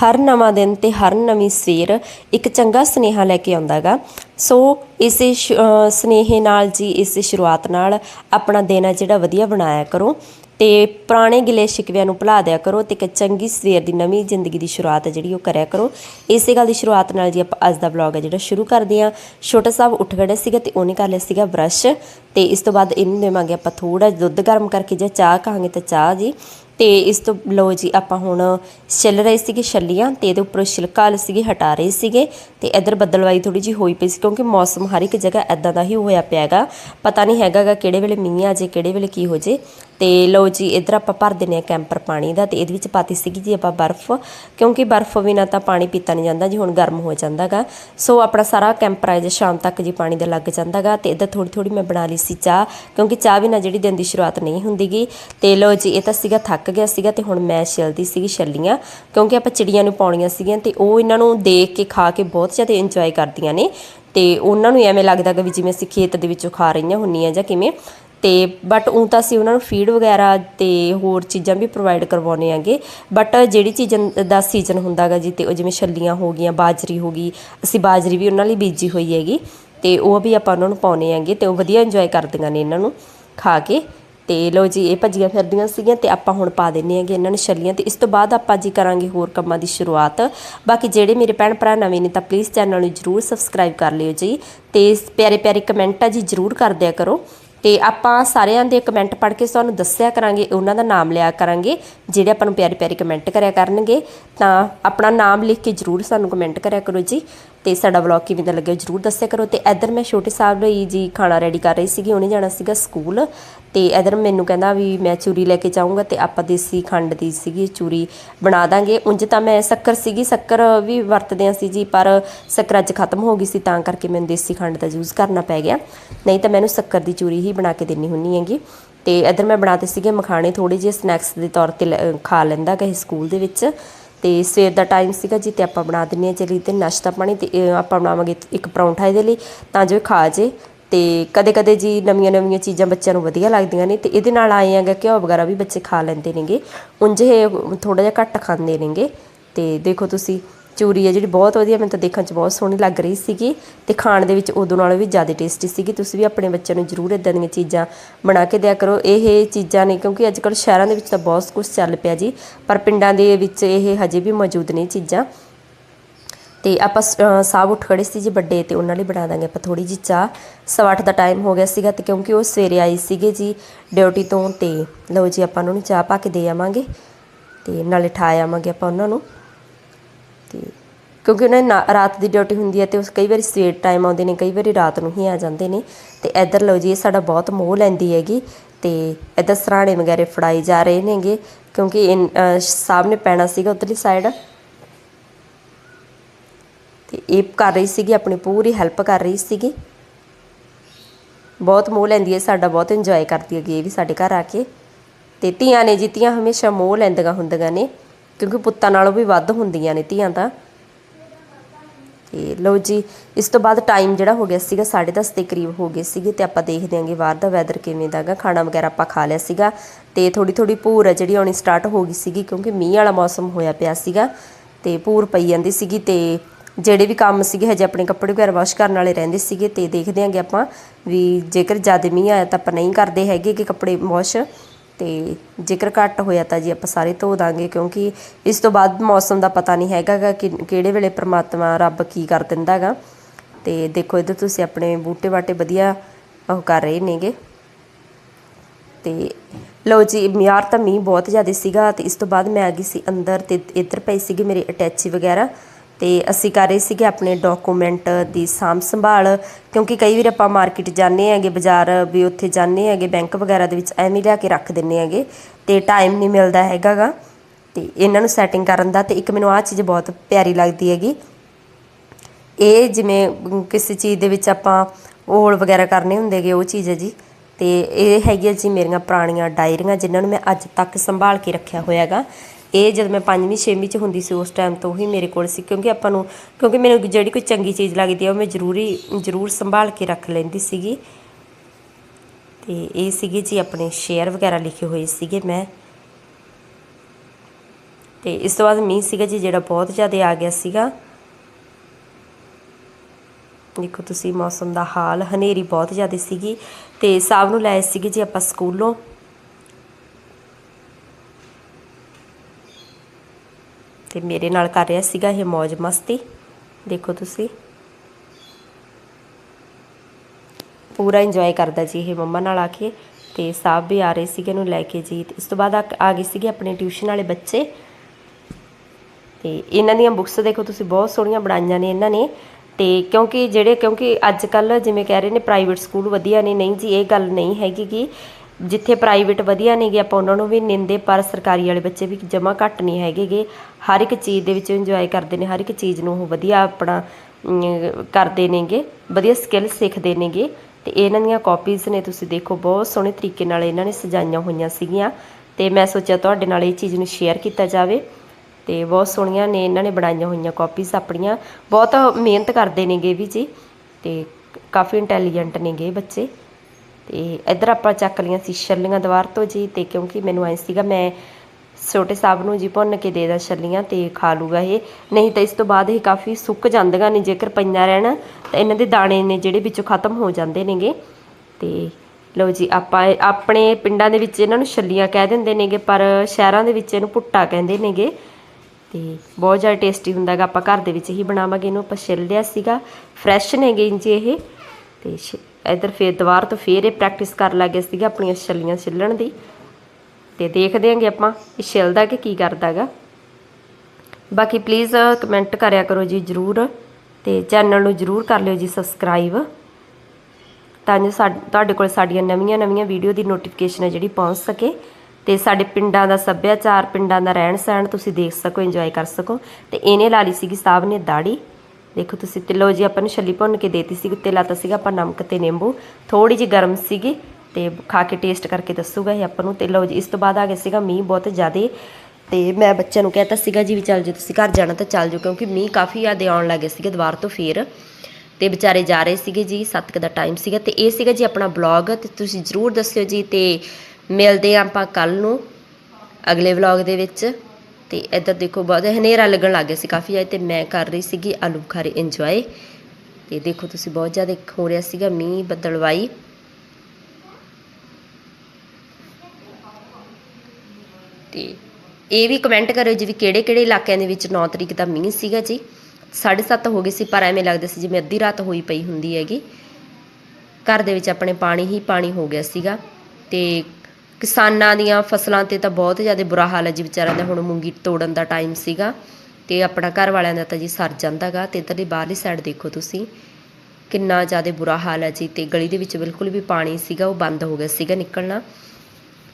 ਹਰ ਨਵਾਂ ਦਿਨ ਤੇ ਹਰ ਨਵੀਂ ਸਵੇਰ ਇੱਕ ਚੰਗਾ ਸੁਨੇਹਾ ਲੈ ਕੇ ਆਉਂਦਾਗਾ। ਸੋ ਇਸੇ ਸ਼ਨੇਹੇ ਨਾਲ ਜੀ ਇਸੇ ਸ਼ੁਰੂਆਤ ਨਾਲ ਆਪਣਾ ਦਿਨ ਹੈ ਜਿਹੜਾ ਵਧੀਆ ਬਣਾਇਆ ਕਰੋ ਤੇ ਪੁਰਾਣੇ ਗਿਲੇ ਸ਼ਿਕਵਿਆਂ ਨੂੰ ਭੁਲਾ ਦਿਆ ਕਰੋ ਤੇ ਇੱਕ ਚੰਗੀ ਸਵੇਰ ਦੀ ਨਵੀਂ ਜ਼ਿੰਦਗੀ ਦੀ ਸ਼ੁਰੂਆਤ ਹੈ ਜਿਹੜੀ ਉਹ ਕਰਿਆ ਕਰੋ। ਇਸੇ ਗੱਲ ਦੀ ਸ਼ੁਰੂਆਤ ਨਾਲ ਜੀ ਆਪਾਂ ਅੱਜ ਦਾ ਵਲੌਗ ਹੈ ਜਿਹੜਾ ਸ਼ੁਰੂ ਕਰਦੇ ਹਾਂ। ਛੋਟਾ ਸਾਹਿਬ ਉੱਠ ਖੜੇ ਸੀਗਾ ਤੇ ਉਹਨੇ ਕਰ ਲਿਆ ਸੀਗਾ ਬ੍ਰਸ਼ ਤੇ ਇਸ ਤੋਂ ਬਾਅਦ ਇਹਨੂੰ ਦੇਵਾਂਗੇ ਆਪਾਂ ਥੋੜਾ ਦੁੱਧ ਗਰਮ ਕਰਕੇ ਜੇ ਚਾਹ ਕਹਾਂਗੇ ਤਾਂ ਚਾਹ ਜੀ। ਤੇ ਇਸ ਤੋਂ, ਲਓ ਜੀ, ਆਪਾਂ ਹੁਣ ਛਿੱਲ ਰਹੇ ਸੀਗੇ ਛੱਲੀਆਂ ਤੇ ਇਹਦੇ ਉੱਪਰੋਂ ਛਿਲਕਾ ਵਾਲੇ ਸੀਗੇ, ਹਟਾ ਰਹੇ ਸੀਗੇ ਤੇ ਇਧਰ ਬੱਦਲਵਾਈ ਥੋੜੀ ਜੀ ਹੋਈ ਪਈ ਸੀ ਕਿਉਂਕਿ ਮੌਸਮ ਹਰ ਇੱਕ ਜਗ੍ਹਾ ਐਦਾਂ ਦਾ ਹੀ ਹੋਇਆ ਪਿਆ ਹੈਗਾ ਪਤਾ ਨਹੀਂ ਹੈਗਾਗਾ ਕਿਹੜੇ ਵੇਲੇ ਮੀਂਹ ਆ ਜੇ, ਕਿਹੜੇ ਵੇਲੇ ਕੀ ਹੋ ਜੇ। ਤੇ ਲਓ ਜੀ, ਇਧਰ ਆਪਾਂ ਭਰ ਦਿੰਨੇ ਆ ਕੈਂਪਰ ਪਾਣੀ ਦਾ ਤੇ ਇਹਦੇ ਵਿੱਚ ਪਾਤੀ ਸੀਗੀ ਜੀ ਆਪਾਂ ਬਰਫ਼। ਕਿਉਂਕਿ ਬਰਫ਼ ਬਿਨਾਂ ਤਾਂ ਪਾਣੀ ਪੀਤਾ ਨਹੀਂ ਜਾਂਦਾ ਜੀ, ਹੁਣ ਗਰਮ ਹੋ ਜਾਂਦਾਗਾ। ਸੋ ਆਪਣਾ ਸਾਰਾ ਕੈਂਪਰ ਆ ਜੇ, ਸ਼ਾਮ ਤੱਕ ਜੀ ਪਾਣੀ ਦਾ ਲੱਗ ਜਾਂਦਾਗਾ ਤੇ ਇਧਰ ਥੋੜੀ ਥੋੜੀ ਮੈਂ ਬਣਾ ਲਈ ਸੀ ਚਾਹ, ਕਿਉਂਕਿ ਚਾਹ ਬਿਨਾਂ ਜਿਹੜੀ ਦਿਨ ਦੀ ਸ਼ੁਰੂਆਤ ਨਹੀਂ ਹੁੰਦੀਗੀ। ਤੇ ਲਓ ਜੀ, ਇਹ ਤਾਂ ਸੀਗਾ ਥੱਕ ਗਿਆ ਸੀਗਾ ਤੇ ਹੁਣ ਮੈਂ ਛਿਲਦੀ ਸੀਗੀ ਛੱਲੀਆਂ, ਕਿਉਂਕਿ ਆਪਾਂ ਚਿੜੀਆਂ ਨੂੰ ਪਾਉਣੀਆਂ ਸੀਗੀਆਂ ਤੇ ਉਹ ਇਹਨਾਂ ਨੂੰ ਦੇਖ ਕੇ ਖਾ ਕੇ ਬਹੁਤ ਜ਼ਿਆਦਾ ਇੰਜੋਏ ਕਰਦੀਆਂ ਨੇ ਤੇ ਉਹਨਾਂ ਨੂੰ ਐਵੇਂ ਲੱਗਦਾ ਕਿ ਵੀ ਜਿਵੇਂ ਅਸੀਂ ਖੇਤ ਦੇ ਵਿੱਚੋਂ ਖਾ ਰਹੀਆਂ ਹੁੰਨੀਆਂ ਜਾਂ ਕਿਵੇਂ। ਤੇ ਬਟ ਉਹ ਤਾਂ ਅਸੀਂ ਉਹਨਾਂ ਨੂੰ ਫੀਡ ਵਗੈਰਾ ਤੇ ਹੋਰ ਚੀਜ਼ਾਂ ਵੀ ਪ੍ਰੋਵਾਈਡ ਕਰਵਾਉਨੇ ਆਂਗੇ ਬਟ ਜਿਹੜੀ ਚੀਜ਼ਾਂ ਦਾ ਸੀਜ਼ਨ ਹੁੰਦਾਗਾ ਜੀ ਤੇ ਉਹ ਜਿਵੇਂ ਛੱਲੀਆਂ ਹੋ ਗਈਆਂ, ਬਾਜਰੀ ਹੋ ਗਈ, ਅਸੀਂ ਬਾਜਰੀ ਵੀ ਉਹਨਾਂ ਲਈ ਬੀਜੀ ਹੋਈ ਹੈਗੀ ਤੇ ਉਹ ਵੀ ਆਪਾਂ ਉਹਨਾਂ ਨੂੰ ਪਾਉਨੇ ਆਂਗੇ ਤੇ ਉਹ ਵਧੀਆ ਇੰਜੋਏ ਕਰਦੀਆਂ ਨੇ ਇਹਨਾਂ ਨੂੰ ਖਾ ਕੇ। ਤੇ ਲੋ ਜੀ, ਇਹ ਭੱਜੀਆਂ ਫਿਰਦੀਆਂ ਸੀਗੀਆਂ ਤੇ ਆਪਾਂ ਹੁਣ ਪਾ ਦਿੰਨੇ ਆਂਗੇ ਇਹਨਾਂ ਨੂੰ ਛੱਲੀਆਂ ਤੇ ਇਸ ਤੋਂ ਬਾਅਦ ਆਪਾਂ ਜੀ ਕਰਾਂਗੇ ਹੋਰ ਕੰਮਾਂ ਦੀ ਸ਼ੁਰੂਆਤ। ਬਾਕੀ ਜਿਹੜੇ ਮੇਰੇ ਭੈਣ ਭਰਾ ਨਵੇਂ ਨੇ ਤਾਂ ਪਲੀਜ਼ ਚੈਨਲ ਨੂੰ ਜਰੂਰ ਸਬਸਕ੍ਰਾਈਬ ਕਰ ਲਿਓ ਜੀ ਤੇ ਪਿਆਰੇ ਪਿਆਰੇ ਕਮੈਂਟ ਆ ਜੀ ਜਰੂਰ ਕਰ ਦਿਆ ਕਰੋ। ਤੇ ਆਪਾਂ ਸਾਰਿਆਂ ਦੇ ਕਮੈਂਟ ਪੜ੍ਹ ਕੇ ਤੁਹਾਨੂੰ ਦੱਸਿਆ ਕਰਾਂਗੇ, ਉਹਨਾਂ ਦਾ ਨਾਮ ਲਿਆ ਕਰਾਂਗੇ, ਜਿਹੜੇ ਆਪਾਂ ਨੂੰ ਪਿਆਰੇ ਪਿਆਰੇ ਕਮੈਂਟ ਕਰਿਆ ਕਰਨਗੇ, ਤਾਂ ਆਪਣਾ ਨਾਮ ਲਿਖ ਕੇ ਜਰੂਰ ਸਾਨੂੰ ਕਮੈਂਟ ਕਰਿਆ ਕਰੋ ਜੀ। ਤੇ ਸਾਡਾ ਵਲੌਗ ਕਿਵੇਂ ਦਾ ਲੱਗਿਆ ਜਰੂਰ ਦੱਸਿਆ ਕਰੋ। ਤੇ ਇੱਧਰ ਮੈਂ ਛੋਟੇ ਸਾਹਿਬ ਲਈ ਜੀ ਖਾਣਾ ਰੈਡੀ ਕਰ ਰਹੀ ਸੀਗੀ, ਉਹਨੇ ਜਾਣਾ ਸੀਗਾ ਸਕੂਲ ਤੇ ਇੱਧਰ ਮੈਨੂੰ ਕਹਿੰਦਾ ਵੀ ਮੈਂ ਚੂਰੀ ਲੈ ਕੇ ਜਾਊਂਗਾ ਤੇ ਆਪਾਂ ਦੇਸੀ ਖੰਡ ਦੀ ਸੀਗੀ, ਚੂਰੀ ਬਣਾ ਦਾਂਗੇ। ਉਂਝ ਤਾਂ ਮੈਂ ਸ਼ੱਕਰ ਸੀਗੀ, ਸ਼ੱਕਰ ਵੀ ਵਰਤਦੇ ਹਾਂ ਸੀ ਜੀ, ਪਰ ਸ਼ੱਕਰ ਅੱਜ ਖਤਮ ਹੋ ਗਈ ਸੀ, ਤਾਂ ਕਰਕੇ ਮੈਨੂੰ ਦੇਸੀ ਖੰਡ ਦਾ ਯੂਜ਼ ਕਰਨਾ ਪੈ ਗਿਆ। ਨਹੀਂ ਤਾਂ ਮੈਨੂੰ ਸ਼ੱਕਰ ਦੀ ਚੂਰੀ ਹੀ ਬਣਾ ਕੇ ਦੇਣੀ ਹੁੰਨੀ ਹੈਗੀ। ਤੇ ਇੱਧਰ ਮੈਂ ਬਣਾਤੇ ਸੀਗੇ ਮਖਾਣੇ ਥੋੜੇ ਜਿਹੇ ਸਨੈਕਸ ਦੇ ਤੌਰ ਤੇ ਲੈ- ਖਾ ਲੈਂਦਾ ਕਹੇ ਸਕੂਲ ਦੇ ਵਿੱਚ। ਤੇ ਸਵੇਰ ਦਾ ਟਾਈਮ ਸੀਗਾ ਜੀ ਤੇ ਆਪਾਂ ਬਣਾ ਦਿੰਨੇ ਆ ਚਲੀ ਤੇ ਨਾਸ਼ਤਾ ਪਾਣੀ ਤੇ ਆਪਾਂ ਬਣਾਵਾਂਗੇ ਇੱਕ ਪਰੌਂਠਾ ਇਹਦੇ ਲਈ, ਤਾਂ ਜੋ ਇਹ ਖਾ ਜੇ। ਤੇ ਕਦੇ ਕਦੇ ਜੀ ਨਵੀਆਂ ਨਵੀਆਂ ਚੀਜ਼ਾਂ ਬੱਚਿਆਂ ਨੂੰ ਵਧੀਆ ਲੱਗਦੀਆਂ ਨੇ ਤੇ ਇਹਦੇ ਨਾਲ ਆਏ ਆਂਗਾ ਘਿਓ ਵਗੈਰਾ ਵੀ ਬੱਚੇ ਖਾ ਲੈਂਦੇ ਨੇਗੇ। ਉਂਝ ਇਹ ਥੋੜਾ ਜਿਹਾ ਘੱਟ ਖਾਂਦੇ ਨੇਗੇ। ਤੇ ਦੇਖੋ ਤੁਸੀਂ, ਚੂਰੀ ਹੈ ਜਿਹੜੀ ਬਹੁਤ ਵਧੀਆ, ਮੈਨੂੰ ਤਾਂ ਦੇਖਣ 'ਚ ਬਹੁਤ ਸੋਹਣੀ ਲੱਗ ਰਹੀ ਸੀਗੀ ਤੇ ਖਾਣ ਦੇ ਵਿੱਚ ਉਦੋਂ ਨਾਲੋਂ ਵੀ ਜ਼ਿਆਦਾ ਟੇਸਟੀ ਸੀਗੀ। ਤੁਸੀਂ ਵੀ ਆਪਣੇ ਬੱਚਿਆਂ ਨੂੰ ਜ਼ਰੂਰ ਇਦਾਂ ਦੀਆਂ ਚੀਜ਼ਾਂ ਬਣਾ ਕੇ ਦਿਆ ਕਰੋ। ਇਹ ਚੀਜ਼ਾਂ ਨੇ ਕਿਉਂਕਿ ਅੱਜ ਕੱਲ੍ਹ ਸ਼ਹਿਰਾਂ ਦੇ ਵਿੱਚ ਤਾਂ ਬਹੁਤ ਕੁਝ ਚੱਲ ਪਿਆ ਜੀ, ਪਰ ਪਿੰਡਾਂ ਦੇ ਵਿੱਚ ਇਹ ਹਜੇ ਵੀ ਮੌਜੂਦ ਨੇ ਚੀਜ਼ਾਂ। ਤੇ ਆਪਾਂ ਸ- ਅਹ ਸਾਬ ਉੱਠ ਖੜੇ ਸੀ ਜੀ ਵੱਡੇ ਤੇ ਉਹਨਾਂ ਲਈ ਬਣਾ ਦਾਂਗੇ ਆਪਾਂ ਥੋੜੀ ਜੀ ਚਾਹ। ਸਵਾ ਅੱਠ ਦਾ ਟਾਈਮ ਹੋ ਗਿਆ ਸੀਗਾ ਤੇ ਕਿਉਂਕਿ ਉਹ ਸਵੇਰੇ ਆਏ ਸੀਗੇ ਜੀ ਡਿਊਟੀ ਤੋਂ ਤੇ ਲਓ ਜੀ ਆਪਾਂ ਉਹਨਾਂ ਨੂੰ ਚਾਹ ਪਾ ਕੇ ਦੇ ਆਵਾਂਗੇ ਤੇ ਨਾਲੇ ਠਾ ਆਵਾਂਗੇ ਆਪਾਂ ਉਹਨਾਂ ਨੂੰ। ਤੇ ਕਿਉਂਕਿ ਉਹਨਾਂ ਦੀ ਨਾ- ਰਾਤ ਦੀ ਡਿਊਟੀ ਹੁੰਦੀ ਹੈ ਤੇ ਉਸ ਕਈ ਵਾਰੀ ਸਵੇਰ ਟਾਈਮ ਆਉਂਦੇ ਨੇ, ਕਈ ਵਾਰੀ ਰਾਤ ਨੂੰ ਹੀ ਆ ਜਾਂਦੇ ਨੇ। ਤੇ ਇੱਧਰ ਲਓ ਜੀ ਇਹ ਸਾਡਾ ਬਹੁਤ ਮੋਹ ਲੈਂਦੀ ਹੈਗੀ ਤੇ ਇੱਧਰ ਸਰਾਣੇ ਵਗੈਰੇ ਫੜਾਈ ਜਾ ਰਹੇ ਨੇਗੇ ਕਿਉਂਕਿ ਇਨ- ਸਾਹਿਬ ਨੇ ਪੈਣਾ ਸੀਗਾ ਉਧਰਲੀ ਸਾਈਡ ਤੇ ਇਹ ਕਰ ਰਹੀ ਸੀਗੀ, ਆਪਣੀ ਪੂਰੀ ਹੈਲਪ ਕਰ ਰਹੀ ਸੀਗੀ। ਬਹੁਤ ਮੋਹ ਲੈਂਦੀ ਹੈ, ਸਾਡਾ ਬਹੁਤ ਇੰਜੋਏ ਕਰਦੀ ਹੈਗੀ ਇਹ ਵੀ ਸਾਡੇ ਘਰ ਆ ਕੇ। ਤੇ ਧੀਆਂ ਨੇ ਜੀ ਧੀਆਂ ਹਮੇਸ਼ਾ ਮੋਹ ਲੈਂਦੀਆਂ ਹੁੰਦੀਆਂ ਨੇ, ਕਿਉਂਕਿ ਪੁੱਤਾਂ ਨਾਲੋਂ ਵੀ ਵੱਧ ਹੁੰਦੀਆਂ ਨੇ ਧੀਆਂ ਤਾਂ। ਤੇ ਲਓ ਜੀ, ਇਸ ਤੋਂ ਬਾਅਦ ਟਾਈਮ ਜਿਹੜਾ ਹੋ ਗਿਆ ਸੀਗਾ 10:30 ਦੇ ਕਰੀਬ ਹੋ ਗਏ ਸੀਗੇ ਤੇ ਆਪਾਂ ਦੇਖਦੇ ਆਂਗੇ ਬਾਹਰ ਦਾ ਵੈਦਰ ਕਿਵੇਂ ਦਾਗਾ ਖਾਣਾ ਵਗੈਰਾ ਆਪਾਂ ਖਾ ਲਿਆ ਸੀਗਾ ਤੇ ਥੋੜੀ ਥੋੜੀ ਭੂਰ ਹੈ ਜਿਹੜੀ ਆਉਣੀ ਸਟਾਰਟ ਹੋ ਗਈ ਸੀਗੀ, ਕਿਉਂਕਿ ਮੀਂਹ ਵਾਲਾ ਮੌਸਮ ਹੋਇਆ ਪਿਆ ਸੀਗਾ ਤੇ ਭੂਰ ਪਈ ਜਾਂਦੀ ਸੀਗੀ ਤੇ ਜਿਹੜੇ ਵੀ ਕੰਮ ਸੀਗੇ, ਹਜੇ ਆਪਣੇ ਕੱਪੜੇ ਵਗੈਰਾ ਵਾਸ਼ ਕਰਨ ਵਾਲੇ ਰਹਿੰਦੇ ਸੀਗੇ ਤੇ ਦੇਖਦੇ ਆਂਗੇ ਆਪਾਂ ਵੀ ਜੇਕਰ ਜ਼ਿਆਦਾ ਮੀਂਹ ਆਇਆ ਤਾਂ ਆਪਾਂ ਨਹੀਂ ਕਰਦੇ ਹੈਗੇ ਕਿ ਕੱਪੜੇ ਵਾਸ਼ ਤੇ ਜੇਕਰ ਘੱਟ ਹੋਇਆ ਤਾਂ ਜੀ ਆਪਾਂ ਸਾਰੇ ਧੋ ਦਾਂਗੇ, ਕਿਉਂਕਿ ਇਸ ਤੋਂ ਬਾਅਦ ਮੌਸਮ ਦਾ ਪਤਾ ਨਹੀਂ ਹੈਗਾਗਾ ਕਿ ਕਿਹੜੇ ਵੇਲੇ ਪ੍ਰਮਾਤਮਾ ਰੱਬ ਕੀ ਕਰ ਦਿੰਦਾਗਾ ਤੇ ਦੇਖੋ, ਇੱਧਰ ਤੁਸੀਂ ਆਪਣੇ ਬੂਟੇ ਬਾਟੇ ਵਧੀਆ ਉਹ ਕਰ ਰਹੇ ਨੇਗੇ। ਤੇ ਲਓ ਜੀ ਮਿਆਰ ਤਾਂ ਮੀਂਹ ਬਹੁਤ ਜ਼ਿਆਦਾ ਸੀਗਾ ਤੇ ਇਸ ਤੋਂ ਬਾਅਦ ਮੈਂ ਆ ਗਈ ਸੀ ਅੰਦਰ ਤੇ ਇੱਧਰ ਪਈ ਸੀਗੀ ਮੇਰੇ ਅਟੈਚੀ ਵਗੈਰਾ। ਤੇ ਅਸੀਂ ਕਰ ਰਹੇ ਸੀਗੇ ਆਪਣੇ ਡਾਕੂਮੈਂਟ ਦੀ ਸਾਂਭ ਸੰਭਾਲ, ਕਿਉਂਕਿ ਕਈ ਵਾਰ ਆਪਾਂ ਮਾਰਕੀਟ ਜਾਂਦੇ ਹੈਗੇ, ਬਾਜ਼ਾਰ ਵੀ ਉੱਥੇ ਜਾਂਦੇ ਹੈਗੇ ਬੈਂਕ ਵਗੈਰਾ ਦੇ ਵਿੱਚ ਐਵੇਂ ਲਿਆ ਕੇ ਰੱਖ ਦਿੰਨੇ ਹੈਗੇ ਤੇ ਟਾਈਮ ਨਹੀਂ ਮਿਲਦਾ ਹੈਗਾਗਾ ਤੇ ਇਹਨਾਂ ਨੂੰ ਸੈਟਿੰਗ ਕਰਨ ਦਾ ਤੇ ਇੱਕ ਮੈਨੂੰ ਆਹ ਚੀਜ਼ ਬਹੁਤ ਪਿਆਰੀ ਲੱਗਦੀ ਹੈਗੀ। ਇਹ ਜਿਵੇਂ ਕਿਸੇ ਚੀਜ਼ ਦੇ ਵਿੱਚ ਆਪਾਂ ਹੋਲ ਵਗੈਰਾ ਕਰਨੇ ਹੁੰਦੇਗੇ ਉਹ ਚੀਜ਼ ਹੈ ਜੀ। ਤੇ ਇਹ ਹੈਗੀ ਹੈ ਜੀ ਮੇਰੀਆਂ ਪੁਰਾਣੀਆਂ ਡਾਇਰੀਆਂ ਜਿਨ੍ਹਾਂ ਨੂੰ ਮੈਂ ਅੱਜ ਤੱਕ ਸੰਭਾਲ ਕੇ ਰੱਖਿਆ ਹੋਇਆ ਹੈਗਾ ਇਹ ਜਦ ਮੈਂ 5ਵੀਂ 6ਵੀਂ ਚ ਹੁੰਦੀ ਸੀ ਉਸ ਟਾਈਮ ਤੋਂ ਹੀ ਮੇਰੇ ਕੋਲ ਸੀ, ਕਿਉਂਕਿ ਆਪਾਂ ਨੂੰ, ਕਿਉਂਕਿ ਮੈਨੂੰ ਜਿਹੜੀ ਕੋਈ ਚੰਗੀ ਚੀਜ਼ ਲੱਗਦੀ ਆ, ਉਹ ਮੈਂ ਜ਼ਰੂਰੀ, ਜ਼ਰੂਰ ਸੰਭਾਲ ਕੇ ਰੱਖ ਲੈਂਦੀ ਸੀਗੀ। ਤੇ ਇਹ ਸੀਗੇ ਜੀ ਆਪਣੇ ਸ਼ੇਅਰ ਵਗੈਰਾ ਲਿਖੇ ਹੋਏ ਸੀਗੇ ਮੈਂ। ਤੇ ਇਸ ਤੋਂ ਬਾਅਦ ਮੀਂਹ ਸੀਗਾ ਜੀ, ਜਿਹੜਾ ਬਹੁਤ ਜ਼ਿਆਦਾ ਆ ਗਿਆ ਸੀਗਾ। ਦੇਖੋ ਤੁਸੀਂ ਮੌਸਮ ਦਾ ਹਾਲ, ਹਨੇਰੀ ਬਹੁਤ ਜ਼ਿਆਦਾ ਸੀਗੀ। ਤੇ ਸਾਬ ਨੂੰ ਲਏ ਸੀਗੇ ਜੀ ਆਪਾਂ ਸਕੂਲੋਂ। ਤੇ ਮੇਰੇ ਨਾਲ ਕਰ ਰਿਹਾ ਸੀਗਾ ਇਹ ਮौज ਮਸਤੀ। ਦੇਖੋ ਤੁਸੀਂ। ਪੂਰਾ ਇੰਜੋਏ ਕਰਦਾ ਜੀ ਇਹ ਮੰਮਾ ਨਾਲ ਆ ਕੇ। ਤੇ ਸਾਬ ਵੀ ਆ ਰਹੇ ਸੀਗੇ ਇਹਨੂੰ ਲੈ ਕੇ ਜੀ। ਤੇ ਇਸ ਤੋਂ ਬਾਅਦ ਆ ਆ ਗਏ ਸੀਗੇ ਆਪਣੇ ਟਿਊਸ਼ਨ ਵਾਲੇ ਬੱਚੇ। ਤੇ ਇਹਨਾਂ ਦੀਆਂ ਬੁੱਕਸ ਦੇਖੋ ਤੁਸੀਂ, ਬਹੁਤ ਸੋਹਣੀਆਂ ਬਣਾਈਆਂ ਨੇ ਇਹਨਾਂ ਨੇ। ਤੇ ਕਿਉਂਕਿ ਜਿਹੜੇ ਕਿਉਂਕਿ ਅੱਜ ਕੱਲ ਜਿਵੇਂ ਕਹਿ ਰਹੇ ਨੇ ਪ੍ਰਾਈਵੇਟ ਸਕੂਲ ਵਧੀਆ ਨੇ। ਨਹੀਂ ਜੀ, ਇਹ ਗੱਲ ਨਹੀਂ ਹੈਗੀ ਕਿ ਜਿੱਥੇ ਪ੍ਰਾਈਵੇਟ ਵਧੀਆ ਨੇਗੇ, ਆਪਾਂ ਉਹਨਾਂ ਨੂੰ ਵੀ ਨਿੰਦੇ, ਪਰ ਸਰਕਾਰੀ ਵਾਲੇ ਬੱਚੇ ਵੀ ਜਮਾ ਘੱਟ ਨਹੀਂ ਹੈਗੇਗੇ। ਹਰ ਇੱਕ ਚੀਜ਼ ਦੇ ਵਿੱਚ ਇੰਜੋਏ ਕਰਦੇ ਨੇ, ਹਰ ਇੱਕ ਚੀਜ਼ ਨੂੰ ਉਹ ਵਧੀਆ ਆਪਣਾ ਕਰਦੇ ਨੇਗੇ, ਵਧੀਆ ਸਕਿੱਲ ਸਿੱਖਦੇ ਨੇਗੇ। ਤੇ ਇਹਨਾਂ ਦੀਆਂ ਕਾਪੀਜ਼ ਨੇ, ਤੁਸੀਂ ਦੇਖੋ, ਬਹੁਤ ਸੋਹਣੇ ਤਰੀਕੇ ਨਾਲ ਇਹਨਾਂ ਨੇ ਸਜਾਈਆਂ ਹੋਈਆਂ ਸੀਗੀਆਂ। ਤੇ ਮੈਂ ਸੋਚਿਆ ਤੁਹਾਡੇ ਨਾਲ ਇਹ ਚੀਜ਼ ਨੂੰ ਸ਼ੇਅਰ ਕੀਤਾ ਜਾਵੇ। ਤੇ ਬਹੁਤ ਸੋਹਣੀਆਂ ਨੇ, ਇਹਨਾਂ ਨੇ ਬਣਾਈਆਂ ਹੋਈਆਂ ਕਾਪੀਜ਼ ਆਪਣੀਆਂ। ਬਹੁਤ ਮਿਹਨਤ ਕਰਦੇ ਨੇਗੇ ਵੀ ਜੀ। ਤੇ ਕਾਫੀ ਇੰਟੈਲੀਜੈਂਟ ਨੇਗੇ ਇਹ ਬੱਚੇ। ਤੇ ਇੱਧਰ ਆਪਾਂ ਚੱਕ ਲਈਆਂ ਸੀ ਛੱਲੀਆਂ ਦੀਵਾਰ ਤੋਂ ਜੀ, ਤੇ ਕਿਉਂਕਿ ਮੈਨੂੰ ਐਂ ਸੀਗਾ, ਮੈਂ ਛੋਟੇ ਸਾਹਿਬ ਨੂੰ ਜੀ ਭੁੰਨ ਕੇ ਦੇ ਦਾਂ ਛੱਲੀਆਂ ਤੇ ਖਾ ਲੂਗਾ ਇਹ। ਨਹੀਂ ਤਾਂ ਇਸ ਤੋਂ ਬਾਅਦ ਇਹ ਕਾਫੀ ਸੁੱਕ ਜਾਂਦੀਆਂ ਨੇ, ਜੇਕਰ ਪਈਆਂ ਰਹਿਣ, ਤਾਂ ਇਹਨਾਂ ਦੇ ਦਾਣੇ ਨੇ ਜਿਹੜੇ ਵਿੱਚੋਂ ਖਤਮ ਹੋ ਜਾਂਦੇ ਨੇਗੇ। ਤੇ ਲਓ ਜੀ, ਆਪਾਂ ਆਪਣੇ ਪਿੰਡਾਂ ਦੇ ਵਿੱਚ ਇਹਨਾਂ ਨੂੰ ਛੱਲੀਆਂ ਕਹਿ ਦਿੰਦੇ ਨੇਗੇ, ਪਰ ਸ਼ਹਿਰਾਂ ਦੇ ਵਿੱਚ ਇਹਨੂੰ ਪੁੱਟਾ ਕਹਿੰਦੇ ਨੇਗੇ। ਤੇ ਬਹੁਤ ਜ਼ਿਆਦਾ ਟੇਸਟੀ ਹੁੰਦਾ ਹੈਗਾ ਆਪਾਂ ਘਰ ਦੇ ਵਿੱਚ ਹੀ ਬਣਾਵਾਂਗੇ ਇਹਨੂੰ। ਆਪਾਂ ਛਿੱਲ ਲਿਆ ਸੀਗਾ, ਫਰੈਸ਼ ਨੇਗੇ ਜੀ ਇਹ। ਤੇ ਛ- ਇੱਧਰ ਫੇਰ ਦੁਬਾਰ ਤੋਂ ਫੇਰ ਇਹ ਪ੍ਰੈਕਟਿਸ ਕਰਨ ਲੱਗੇ ਸੀਗੇ ਆਪਣੀਆਂ ਛੱਲੀਆਂ ਛਿੱਲਣ ਦੀ। ਤੇ ਦੇਖਦੇ ਆਂਗੇ ਆਪਾਂ ਇਹ ਛਿੱਲਦਾ ਕਿ ਕੀ ਕਰਦਾਗਾ। ਬਾਕੀ ਪਲੀਜ਼ ਕਮੈਂਟ ਕਰਿਆ ਕਰੋ ਜੀ ਜਰੂਰ ਤੇ ਚੈਨਲ ਨੂੰ ਜਰੂਰ ਕਰ ਲਿਓ ਜੀ ਸਬਸਕ੍ਰਾਈਬ ਤਾਂ ਜੋ ਸਾਡ- ਤੁਹਾਡੇ ਕੋਲ ਸਾਡੀਆਂ ਨਵੀਆਂ ਨਵੀਆਂ ਵੀਡੀਓ ਦੀ ਨੋਟੀਫਿਕੇਸ਼ਨ ਹੈ ਜਿਹੜੀ ਪਹੁੰਚ ਸਕੇ। ਤੇ ਸਾਡੇ ਪਿੰਡਾਂ ਦਾ ਸੱਭਿਆਚਾਰ, ਪਿੰਡਾਂ ਦਾ ਰਹਿਣ ਸਹਿਣ ਤੁਸੀਂ ਦੇਖ ਸਕੋ ਇੰਜੋਏ ਕਰ ਸਕੋ। ਤੇ ਇਹਨੇ ਲਾ ਲਈ ਸੀਗੀ ਸਾਹਿਬ ਨੇ ਦਾੜੀ ਦੇਖੋ ਤੁਸੀਂ, ਤੇ ਲਓ ਜੀ, ਆਪਾਂ ਨੂੰ ਛੱਲੀ ਭੁੰਨ ਕੇ ਦੇਤੀ ਸੀ, ਉੱਤੇ ਲਾਤਾ ਸੀਗਾ ਆਪਾਂ ਨਮਕ ਤੇ ਨਿੰਬੂ। ਥੋੜੀ ਜਿਹੀ ਗਰਮ ਸੀਗੀ, ਤੇ ਖਾ ਕੇ ਟੇਸਟ ਕਰਕੇ ਦੱਸੂਗਾ ਇਹ ਆਪਾਂ ਨੂੰ। ਤੇ ਲਓ ਜੀ, ਇਸ ਤੋਂ ਬਾਅਦ ਆ ਗਿਆ ਸੀਗਾ ਮੀਂਹ ਬਹੁਤ ਜ਼ਿਆਦੇ। ਤੇ ਮੈਂ ਬੱਚਿਆਂ ਨੂੰ ਕਹਿਤਾ ਸੀਗਾ ਜੀ ਵੀ ਚੱਲ ਜੇ ਤੁਸੀਂ ਘਰ ਜਾਣਾ ਤਾਂ ਚੱਲ ਜਾਓ, ਕਿਉਂਕਿ ਮੀਂਹ ਕਾਫੀ ਜ਼ਿਆਦੇ ਆਉਣ ਲੱਗੇ ਸੀਗੇ ਦੁਬਾਰ ਤੋਂ ਫੇਰ। ਤੇ ਵਿਚਾਰੇ ਜਾ ਰਹੇ ਸੀਗੇ ਜੀ 7 ਦਾ ਟਾਈਮ ਸੀਗਾ। ਤੇ ਇਹ ਸੀਗਾ ਜੀ ਆਪਣਾ ਬਲੌਗ ਤੇ ਤੁਸੀਂ ਜਰੂਰ ਦੱਸਿਓ ਜੀ, ਤੇ ਮਿਲਦੇ ਹਾਂ ਆਪਾਂ ਕੱਲ ਨੂੰ ਅਗਲੇ ਵਲੌਗ ਦੇ ਵਿੱਚ। ਤੇ ਇੱਧਰ ਦੇਖੋ, ਬਹੁਤ ਹਨੇਰਾ ਲੱਗਣ ਲੱਗ ਗਿਆ ਸੀ ਕਾਫੀ ਜ਼ਿਆਦਾ, ਤੇ ਮੈਂ ਕਰ ਰਹੀ ਸੀਗੀ ਆਲੂ ਬੁਖਾਰੇ ਇੰਜੋਏ ਤੇ ਦੇਖੋ, ਤੁਸੀਂ ਬਹੁਤ ਜ਼ਿਆਦਾ ਹੋ ਰਿਹਾ ਸੀਗਾ, ਮੀਂਹ ਬੱਦਲਵਾਈ ਤੇ ਇਹ ਵੀ ਕਮੈਂਟ ਕਰਿਓ ਜੀ ਵੀ ਕਿਹੜੇ ਕਿਹੜੇ ਇਲਾਕਿਆਂ ਦੇ ਵਿੱਚ 9 ਤਰੀਕ ਦਾ ਮੀਂਹ ਸੀਗਾ ਜੀ। 7:30 ਹੋ ਗਏ ਸੀ, ਪਰ ਐਵੇਂ ਲੱਗਦਾ ਸੀ ਜਿਵੇਂ ਅੱਧੀ ਰਾਤ ਹੋਈ ਪਈ ਹੁੰਦੀ ਹੈਗੀ। ਘਰ ਦੇ ਵਿੱਚ ਆਪਣੇ ਪਾਣੀ ਹੀ ਪਾਣੀ ਹੋ ਗਿਆ ਸੀਗਾ। ਤੇ ਕਿਸਾਨਾਂ ਦੀਆਂ ਫਸਲਾਂ ਤੇ ਤਾਂ ਬਹੁਤ ਜ਼ਿਆਦਾ ਬੁਰਾ ਹਾਲ ਹੈ ਜੀ ਵਿਚਾਰਿਆਂ ਦਾ। ਹੁਣ ਮੂੰਗੀ ਤੋੜਨ ਦਾ ਟਾਈਮ ਸੀਗਾ ਤੇ ਆਪਣਾ ਘਰ ਵਾਲਿਆਂ ਦਾ ਤਾਂ ਜੀ ਸਰ ਜਾਂਦਾਗਾ ਤੇ ਇੱਧਰਲੀ ਬਾਹਰਲੀ ਸਾਈਡ ਦੇਖੋ ਤੁਸੀਂ। ਕਿੰਨਾ ਜ਼ਿਆਦਾ ਬੁਰਾ ਹਾਲ ਹੈ ਜੀ ਤੇ ਗਲੀ ਦੇ ਵਿੱਚ ਬਿਲਕੁਲ ਵੀ ਪਾਣੀ ਸੀਗਾ, ਉਹ ਬੰਦ ਹੋ ਗਿਆ ਸੀਗਾ ਨਿਕਲਣਾ।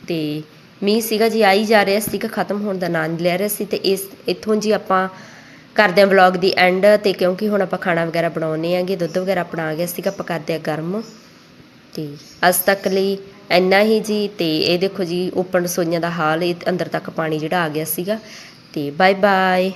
ਤੇ ਮੀਂਹ ਸੀਗਾ ਜੀ, ਆਈ ਜਾ ਰਿਹਾ ਸੀਗਾ, ਖਤਮ ਹੋਣ ਦਾ ਨਾਂ ਨਹੀਂ ਲੈ ਰਿਹਾ ਸੀ ਤੇ ਇਸ ਇੱਥੋਂ ਜੀ ਆਪਾਂ ਕਰਦੇ ਹਾਂ ਵਲੌਗ ਦੀ ਐਂਡ ਤੇ ਕਿਉਂਕਿ ਹੁਣ ਆਪਾਂ ਖਾਣਾ ਵਗੈਰਾ ਬਣਾਉਨੇ ਆਂਗੇ ਦੁੱਧ ਵਗੈਰਾ ਆਪਣਾ ਆ ਗਿਆ ਸੀਗਾ, ਆਪਾਂ ਕਰਦੇ ਆ ਗਰਮ। ਤੇ ਅੱਜ ਤੱਕ ਲਈ ਇੰਨਾ ਹੀ ਜੀ ਤੇ ਇਹ ਦੇਖੋ ਜੀ, ਓਪਨ ਰਸੋਈਆਂ ਦਾ ਹਾਲ, ਇਹ ਅੰਦਰ ਤੱਕ ਪਾਣੀ ਜਿਹੜਾ ਆ ਗਿਆ ਸੀਗਾ। ਤੇ ਬਾਏ ਬਾਏ